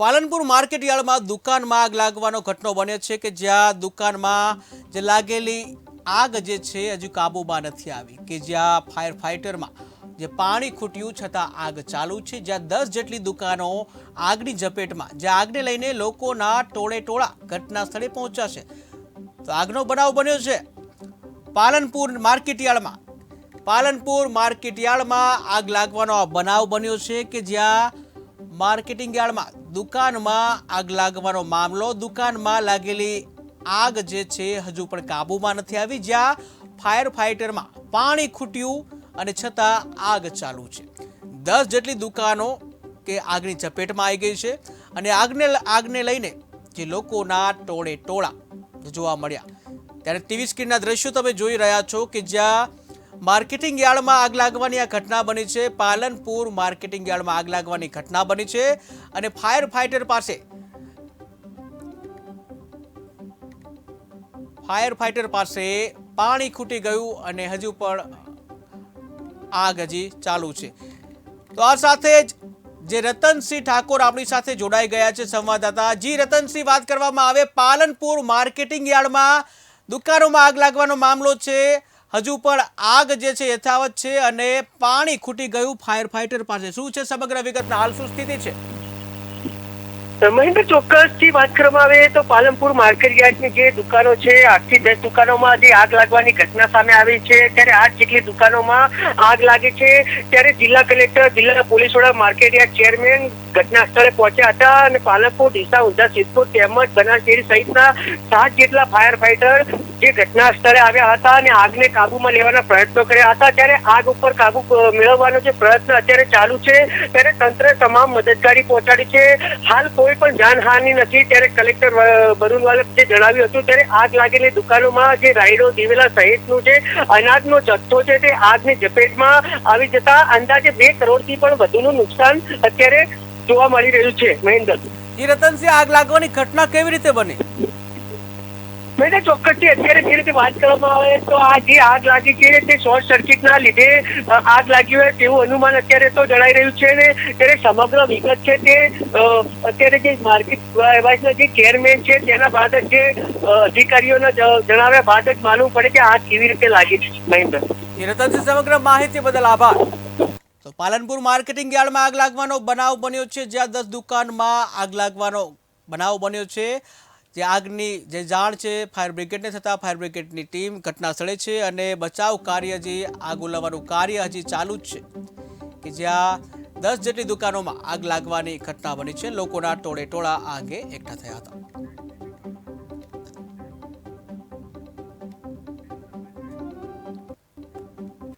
Palanpur market યાર્ડમાં દુકાનમાં આગ લાગવાનો ઘટનો બન્યો છે કે જ્યાં દુકાનમાં જે લાગેલી આગ જે છે હજુ કાબૂમાં નથી આવી કે જ્યાં ફાયર ફાઇટરમાં જે પાણી ખૂટ્યું છતાં આગ ચાલુ છે, જ્યાં દસ જેટલી દુકાનો આગની ઝપેટમાં, જે આગને લઈને લોકોના ટોળે ટોળા ઘટના સ્થળે પહોંચ્યા છે. તો આગનો બનાવ બન્યો છે. પાલનપુર માર્કેટ યાર્ડમાં પાલનપુર માર્કેટ યાર્ડમાં આગ લાગવાનો આ બનાવ બન્યો છે કે જ્યાં માર્કેટિંગ યાર્ડમાં દુકાનમાં આગ લાગવાનો મામલો, દુકાનમાં લાગેલી આગ જે છે હજુ પણ કાબૂમાં નથી આવી, જ્યાં ફાયર ફાઇટરમાં પાણી ખૂટ્યું અને છતાં આગ ચાલુ છે. દસ જેટલી દુકાનો કે આગની ચપેટમાં આવી ગઈ છે અને આગને આગને લઈને જે લોકોના ટોળે ટોળા જોવા મળ્યા. ત્યારે ટીવી સ્ક્રીનના દ્રશ્યો તમે જોઈ રહ્યા છો કે જ્યાં માર્કેટિંગ યાર્ડમાં આગ લાગવાની આ ઘટના બની છે. પાલનપુર માર્કેટિંગ યાર્ડમાં આગ લાગવાની ઘટના બની છે અને ફાયર ફાઇટર પાસે ફાયર ફાઇટર પાસે પાણી ખૂટી ગયું અને હજુ પણ આગ હજી ચાલુ છે. તો આ સાથે જ જે રતનસિંહ ઠાકોર આપણી સાથે જોડાઈ ગયા છે સંવાદદાતા. જી રતનસિંહ, વાત કરવામાં આવે. પાલનપુર માર્કેટિંગ યાર્ડમાં દુકાનોમાં આગ લાગવાનો મામલો છે. હજુ પણ આગ જે છે યથાવત છે અને પાણી ખૂટી ગયું ફાયર ફાઇટર પાસે. શું છે સમગ્ર વિગત હાલ શું સ્થિતિ છે? મહેન્દ્ર ચોક્કસથી વાત કરવામાં આવે તો પાલનપુર માર્કેટ યાર્ડની જે દુકાનો છે, આઠથી દસ દુકાનોમાં જે આગ લાગવાની ઘટના સામે આવી છે. ત્યારે આઠ જેટલી દુકાનોમાં આગ લાગે છે. ત્યારે જિલ્લા કલેક્ટર, જિલ્લા પોલીસ વડા, માર્કેટ યાર્ડ ચેરમેન ઘટના સ્થળે પહોંચ્યા હતા અને પાલનપુર, ડીસા ઊંઝા સિદ્ધપુર તેમજ બનાસડેરી સહિતના સાત જેટલા ફાયર ફાઈટર જે ઘટના સ્થળે આવ્યા હતા અને આગને કાબુમાં લેવાના પ્રયત્નો કર્યા હતા, ત્યારે આગ ઉપર કાબુ મેળવવાનો જે પ્રયત્ન અત્યારે ચાલુ છે, ત્યારે તંત્રે તમામ મદદગારી પહોંચાડી છે. હાલ કોઈ પણ જાનહાનિ નથી. ત્યારે કલેક્ટર બરુનવાલે જે જણાવ્યું હતું, ત્યારે આગ લાગેલી દુકાનોમાં જે રાયડો, દિવેલા સહિતનું જે અનાજનો જથ્થો છે તે આગની ઝપેટમાં આવી જતા અંદાજે બે કરોડથી પણ વધુનું નુકસાન અત્યારે જોવા મળી રહ્યું છે. મહેન્દ્ર. જી રતનસિંહ, આગ લાગવાની ઘટના કેવી રીતે બની? મેં ચોક્કસથી અત્યારે જે રીતે વાત કરવામાં આવે તો આ જે આગ લાગી છે તે શોર્ટ સર્કિટના લીધે આગ લાગી હોય તેવું અનુમાન અત્યારે તો જણાઈ રહ્યું છે ને ત્યારે સમગ્ર વિગત છે તે અત્યારે જે માર્કેટ એવાઇસના જે ચેરમેન છે તેના બાદ જ જે અધિકારીઓના જણાવ્યા બાદ જ માલુમ પડે કે આગ કેવી રીતે લાગી છે. મહેન્દ્ર. સમગ્ર માહિતી બદલ આભાર. તો પાલનપુર માર્કેટિંગ યાર્ડમાં આગ લાગવાનો બનાવ બન્યો છે, જ્યાં દસ દુકાનમાં આગ લાગવાનો બનાવ બન્યો છે. જે આગની જે જાણ છે, ફાયર બ્રિગેડને થતાં ફાયર બ્રિગેડની ટીમ ઘટના સ્થળે છે અને બચાવ કાર્ય જે આગ ઓલવવાનું કાર્ય હજી ચાલુ જ છે કે જ્યાં દસ જેટલી દુકાનોમાં આગ લાગવાની ઘટના બની છે. લોકોના ટોળે ટોળા આગે એકઠા થયા હતા.